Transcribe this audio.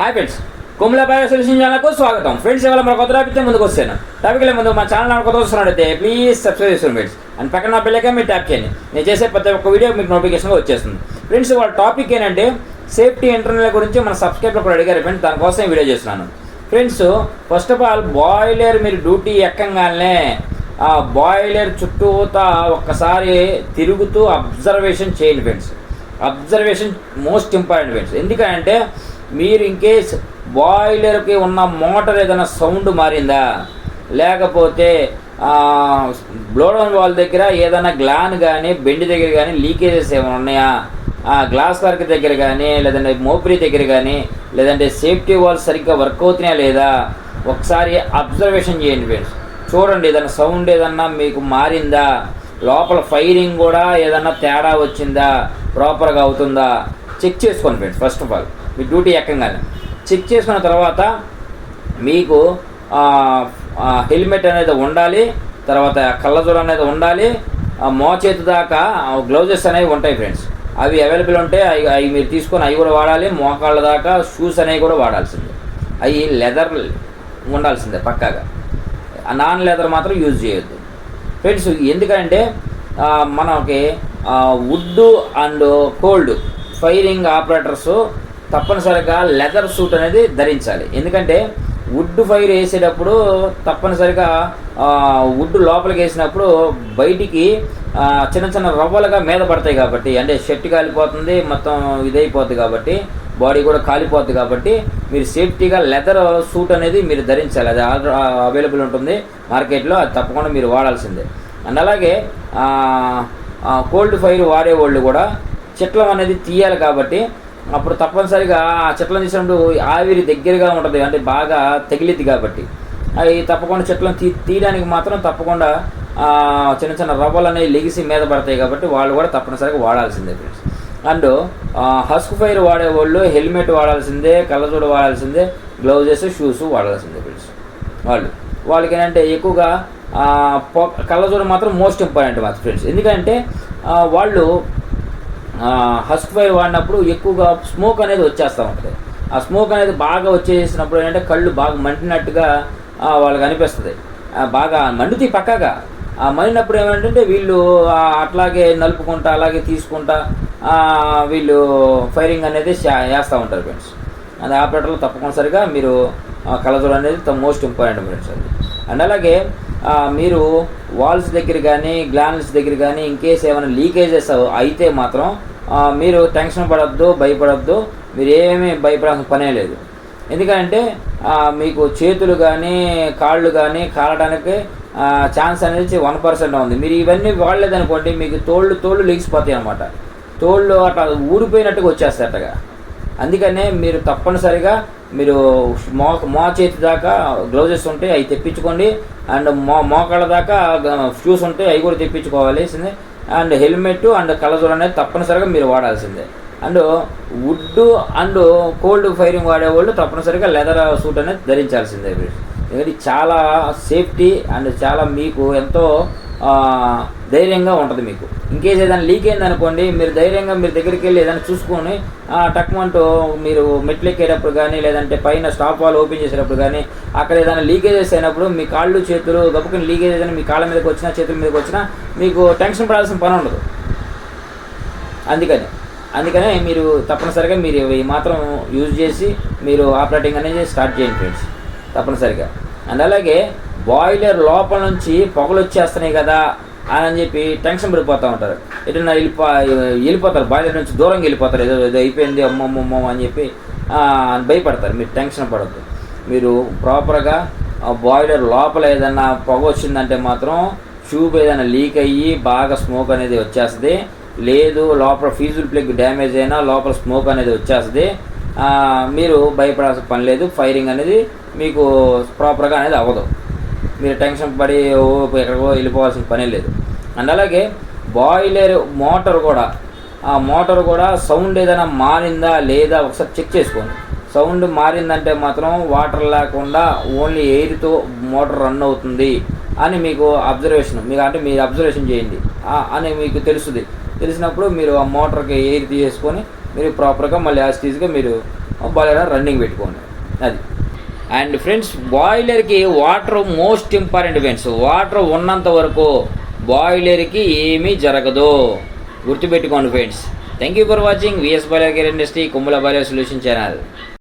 Hi friends కుమ్ల boy solution ఛానల్కు స్వాగతం. ఫ్రెండ్స్ ఇవాళ మన కొత్త టాపిక్ ముందుకు వస్తాను. టాపిక్ ముందు మా ఛానల్ కొత్త వస్తున్నట్టయితే ప్లీజ్ సబ్స్క్రైబ్ చేసుకోండి ఫ్రెండ్స్ అండ్ పక్కన బెల్లైకన్ మీరు ట్యాప్ చేయండి. నేను చేసే ప్రతి ఒక్క వీడియో మీకు నోటిఫికేషన్ వచ్చేస్తుంది. ఫ్రెండ్స్ వాళ్ళ టాపిక్ ఏంటంటే సేఫ్టీ ఇంటర్నల్ గురించి మన సబ్స్క్రైబర్ కూడా అడిగారు ఫ్రెండ్స్ దానికోసం వీడియో చేస్తున్నాను. Friends first of all boiler మీరు డ్యూటీ ఎక్కంగానే ఆ బాయిలర్ చుట్టూతా ఒక్కసారి తిరుగుతూ అబ్జర్వేషన్ చేయండి friends observation most important friends ఎందుకంటే మీరు ఇన్కేస్ బాయిలర్కి ఉన్న మోటార్ ఏదైనా సౌండ్ మారిందా? లేకపోతే బ్లోడౌన్ వాల్ దగ్గర ఏదైనా గ్లాన్ కానీ బెండ్ దగ్గర కానీ లీకేజెస్ ఏమైనా ఉన్నాయా? ఆ గ్లాస్ వర్క్ దగ్గర కానీ లేదంటే మోపిరి దగ్గర కానీ లేదంటే సేఫ్టీ వాల్ సరిగ్గా వర్క్ అవుతున్నాయా లేదా? ఒకసారి అబ్జర్వేషన్ చేయండి ఫ్రెండ్స్ చూడండి ఏదైనా సౌండ్ ఏదన్నా మీకు మారిందా? లోపల ఫైరింగ్ కూడా ఏదన్నా తేడా వచ్చిందా? ప్రాపర్గా అవుతుందా? చెక్ చేసుకోండి ఫ్రెండ్స్ ఫస్ట్ ఆఫ్ ఆల్ మీ డ్యూటీ ఎక్కగానే చెక్ చేసుకున్న తర్వాత మీకు హెల్మెట్ అనేది ఉండాలి తర్వాత కళ్ళజోడు అనేది ఉండాలి ఆ మోచేతి దాకా గ్లౌజెస్ అనేవి ఉంటాయి ఫ్రెండ్స్ అవి అవైలబుల్ ఉంటే అవి అవి మీరు తీసుకొని అవి కూడా వాడాలి మోకాళ్ళ దాకా షూస్ అనేవి కూడా వాడాల్సిందే. అవి లెదర్ ఉండాల్సిందే పక్కాగా. నాన్ లెదర్ మాత్రం యూజ్ చేయొద్దు. ఫ్రెండ్స్ ఎందుకంటే మనకి wood and cold firing operators తప్పనిసరిగా లెదర్ సూట్ అనేది ధరించాలి. ఎందుకంటే వుడ్ ఫైర్ వేసేటప్పుడు తప్పనిసరిగా వుడ్ లోపలికి వేసినప్పుడు బయటికి చిన్న చిన్న రవ్వలుగా మీద పడతాయి కాబట్టి అంటే షర్ట్ కాలిపోతుంది మొత్తం ఇదైపోద్ది కాబట్టి బాడీ కూడా కాలిపోద్ది కాబట్టి మీరు సేఫ్టీగా లెదర్ సూట్ అనేది మీరు ధరించాలి. అది ఆల్రెడీ అవైలబుల్ ఉంటుంది మార్కెట్లో అది తప్పకుండా మీరు వాడాల్సిందే. అండ్ అలాగే కోల్డ్ ఫైర్ వాడేవాళ్ళు కూడా చెట్లం అనేది తీయాలి కాబట్టి అప్పుడు తప్పనిసరిగా ఆ చెట్లను తీసినప్పుడు ఆవిరి దగ్గరగా ఉంటుంది అంటే బాగా తగిలిద్ది కాబట్టి. అవి తప్పకుండా చెట్లను తీ తీయడానికి మాత్రం తప్పకుండా చిన్న చిన్న రవ్వలు అనేవి లెగిసి మీద పడతాయి కాబట్టి వాళ్ళు కూడా తప్పనిసరిగా వాడాల్సిందే ఫ్రెండ్స్ అండ్ హస్క్ ఫైర్ వాడేవాళ్ళు హెల్మెట్ వాడాల్సిందే కళ్ళజోడు వాడాల్సిందే గ్లౌజెస్ షూస్ వాడాల్సిందే ఫ్రెండ్స్ వాళ్ళు. వాళ్ళకి ఏంటంటే ఎక్కువగా పొ- కళ్ళజోడు మాత్రం మోస్ట్ ఇంపార్టెంట్ మా ఫ్రెండ్స్ ఎందుకంటే వాళ్ళు హస్క్ ఫైర్ వాడినప్పుడు ఎక్కువగా స్మోక్ అనేది వచ్చేస్తూ ఉంటుంది. ఆ స్మోక్ అనేది బాగా వచ్చేసినప్పుడు ఏంటంటే కళ్ళు బాగా మండినట్టుగా వాళ్ళకి అనిపిస్తుంది. బాగా మండుతీ పక్కగా. ఆ మండినప్పుడు ఏమంటే వీళ్ళు అట్లాగే నలుపుకుంటా అలాగే తీసుకుంటా వీళ్ళు ఫైరింగ్ అనేది వేస్తూ ఉంటారు ఫ్రెండ్స్. అది ఆపరేటర్లు తప్పనిసరిగా మీరు ఆ, కళ్ళజోడు అనేది మోస్ట్ ఇంపార్టెంట్ ఫ్రెండ్స్ అది అండ్ అలాగే మీరు వాల్స్ దగ్గర కానీ గ్లాన్స్ దగ్గర కానీ ఇంకేస్ ఏమైనా లీకేజెస్ అయితే మాత్రం మీరు టెన్షన్ పడద్దు భయపడద్దు మీరు ఏమీ భయపడాల్సిన పనే లేదు. ఎందుకంటే మీకు చేతులు కానీ కాళ్ళు కానీ కాలడానికి ఛాన్స్ అనేది వన్ పర్సెంట్ ఉంది. మీరు ఇవన్నీ వాడలేదనుకోండి మీకు తోళ్ళు తోళ్ళు లెగిసిపోతాయి అనమాట తోళ్ళు అట్లా ఊడిపోయినట్టుగా వచ్చేస్తాయి అట్టగా అందుకనే మీరు తప్పనిసరిగా మీరు మో మో చేతి దాకా గ్లౌజెస్ ఉంటాయి అవి తెప్పించుకోండి. అండ్ మో మోకాళ్ళ దాకా షూస్ ఉంటాయి అవి కూడా తెప్పించుకోవాలి. అండ్ హెల్మెట్ అండ్ కలజోడు అనేది తప్పనిసరిగా మీరు వాడాల్సిందే. And wood and cold firing వాడేవాళ్ళు తప్పనిసరిగా లెదర్ సూట్ అనేది ధరించాల్సిందే. మీరు ఎందుకంటే చాలా సేఫ్టీ అండ్ చాలా మీకు ఎంతో ధైర్యంగా ఉంటుంది మీకు. ఇంకేస్ ఏదైనా లీక్ అయింది అనుకోండి మీరు ధైర్యంగా మీరు దగ్గరికి వెళ్ళి ఏదైనా చూసుకొని టక్మంటూ మీరు మెట్లు ఎక్కేటప్పుడు కానీ లేదంటే పైన స్టాప్ వాల్ ఓపెన్ చేసేటప్పుడు కానీ అక్కడ ఏదైనా లీకేజెస్ అయినప్పుడు మీ కాళ్ళు చేతులు గబుకుని లీకేజ్ ఏదైనా మీ కాళ్ళ మీదకి వచ్చినా చేతుల మీదకి వచ్చినా మీకు టెన్షన్ పడాల్సిన పని ఉండదు. అందుకని అందుకనే మీరు తప్పనిసరిగా మీరు ఈ మాత్రం యూజ్ చేసి మీరు ఆపరేటింగ్ అనేది స్టార్ట్ చేయండి ఫ్రెండ్స్ తప్పనిసరిగా. అండ్ అలాగే బాయిలర్ లోపల నుంచి పొగలు వచ్చేస్తున్నాయి కదా అని చెప్పి టెన్షన్ పడిపోతూ ఉంటారు. ఎటున్నా వెళ్ళిపో వెళ్ళిపోతారు. బాయిలర్ నుంచి దూరంగా వెళ్ళిపోతారు. ఏదో ఏదో అయిపోయింది అమ్మమ్మమ్మ అని చెప్పి భయపడతారు. మీరు టెన్షన్ పడద్దు. మీరు ప్రాపర్గా బాయిలర్ లోపల ఏదన్నా పొగ వచ్చిందంటే మాత్రం ట్యూబ్ ఏదైనా లీక్ అయ్యి బాగా స్మోక్ అనేది వచ్చేస్తుంది. లేదు లోపల ఫ్యూజుల్ ప్లగ్ డ్యామేజ్ అయినా లోపల స్మోక్ అనేది వచ్చేస్తుంది. మీరు భయపడాల్సిన పని లేదు. ఫైరింగ్ అనేది మీకు ప్రాపర్గా అనేది అవ్వదు. మీరు టెన్షన్ పడి ఓ ఎక్కడికో వెళ్ళిపోవాల్సిన పని లేదు. అండ్ అలాగే బాయిలర్ మోటార్ కూడా ఆ మోటార్ కూడా సౌండ్ ఏదైనా మారిందా లేదా ఒకసారి చెక్ చేసుకోండి. సౌండ్ మారిందంటే మాత్రం వాటర్ లేకుండా ఓన్లీ ఎయిర్తో మోటార్ రన్ అవుతుంది అని మీకు అబ్జర్వేషన్ మీకు అంటే మీరు అబ్జర్వేషన్ చేయండి. అని మీకు తెలుస్తుంది. తెలిసినప్పుడు మీరు ఆ మోటార్కి ఎయిర్ తీసేసుకొని మీరు ప్రాపర్గా మళ్ళీ యాజ్ టీజ్గా మీరు బాయిలర్ రన్నింగ్ పెట్టుకోండి. అది. And friends బాయిలర్కి water most important friends water ఉన్నంత వరకు బాయిలర్కి ఏమీ జరగదు. గుర్తుపెట్టుకోండి friends thank you for watching VS boiler care industry Kummala boiler solution channel